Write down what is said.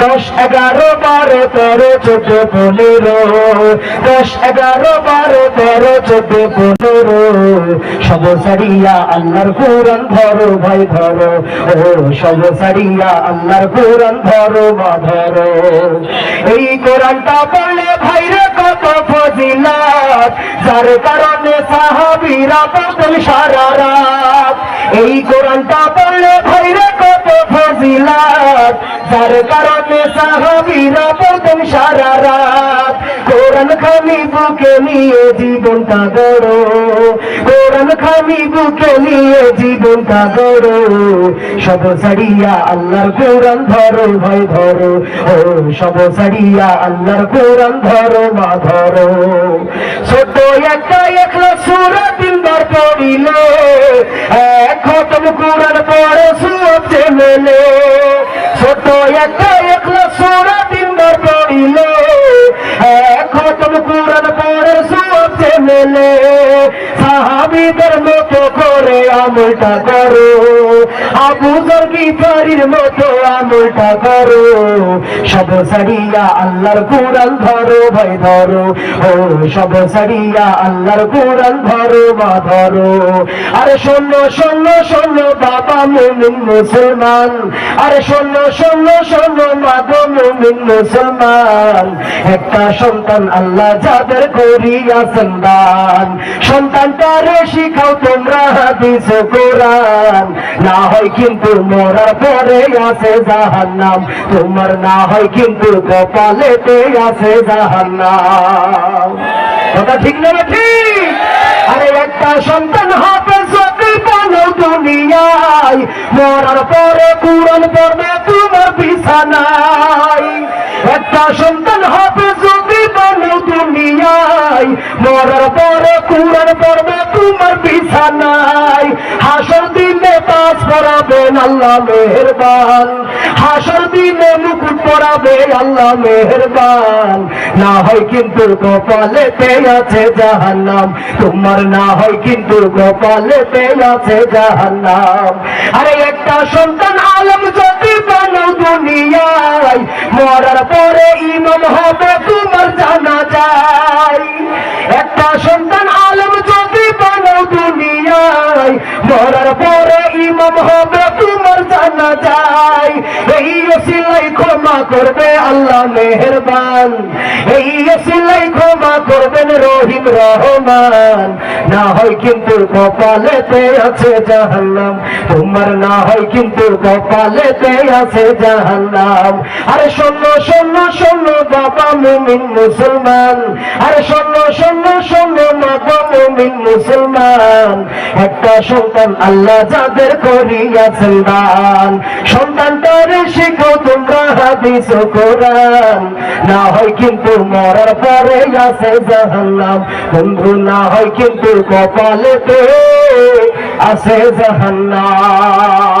দশ, এগারো, বারো, তেরো, চোদ্দ, পনেরো। দশ, এগারো, বারো, তেরো, চোদ্দ, পনেরো। সব সারিয়া আল্লাহর কোরআন ধরো, ভাই ধরো। ও সব সারিয়া আল্লাহর কোরআন ধরো, মা ধরো। এই কোরআনটা পড়লে ভাইরে কত ফজিলাত। যার কারণে সাহাবীরা পড়তেন সারা রাত। এই কোরআনটা পড়লে ভাইরে কত ফজিলাত। যার কারণে সাহাবীরা পড়তেন সারা রাত কোরআন খানি বুকে নিয়ে জীবনটা গড়ো। কোরআন খানি বুকে নিয়ে জীবনটা গড়ো। সব সারিয়া আল্লাহর কোরআন ধরো ভাই ধরো। ও, সব সারিয়া আল্লাহর কোরআন ধরো মা ধরো। ছোট একটা একলা সুরা তিনবার পড়িলে। এক খতম কোরআন পড়ে সুরতে মেলে ছোট একটা একলা মেলে, সাহাবিদের মতো করে আমলটা করো। আবু জরগিফারির মতো আমলটা করো। সব সারিয়া আল্লাহর কোরআন ধরো, ভাই ধরো। ও সব সারিয়া আল্লাহর কোরআন ধরো, মা ধরো। আরে শোনো শোনো শোনো, বাবা মুমিন মুসলমান। আরে শোনো শোনো শোনো, মা মুমিন মুসলমান। একটা সন্তান আল্লাহ যাদের করিয়াছেন দান সন্তানটারে শিখাও তোমরা হাদিস কোরআন। না হয় কিন্তু মরার পরে আছে জাহান্নাম। তোমার না হয় কিন্তু কপালেতে আছে জাহান্নাম। কথা ঠিক না ঠিক? আরে একটা সন্তান হবে দুনিয়ায়। মরার পরে কুরআন পড়বে তোমার বিছানায়। একটা সন্তান হবে তোমার বিছানায় হাসর দিনে পাস পড়াবেন আল্লাহ মেহেরবান। হাসর দিনে মুকুট আল্লাহ মেহেরবান। না হয় কিন্তু আছে জাহান্নাম। তোমার না হয় কিন্তু কপালেতে আছে জাহান্নাম। আরে একটা সন্তান আলম যদি বানো দুনিয়ায়, মরার পরে ইমাম হবে দুনিয়ায় মরার পরে ইমাম হবে, তোমার জানা যায় এই সিলাই ক্ষমা করবে আল্লাহ মেহেরবান। এই সিলাই ক্ষমা করবেন রহিম রহমান। না হয় কিন্তু কপালেতে আছে জাহান্নাম। তোমার না হয় কিন্তু কপালেতে আছে জাহান্নাম। আরে শোনো শোনো শোনো, বাবা মুমিন মুসলমান। আরে শোনো শোনো শোনো বাবা মুমিন মুসলমান, একটা সন্তান আল্লাহ যাদের করিয়াছেন দান। সন্তানটারে শিখো, তোমরা হাদিস কোরআন। না হয় কিন্তু মরার পরে আছে জাহান্নাম। বন্ধু, না হয় কিন্তু কপালেতে আছে জাহান্নাম।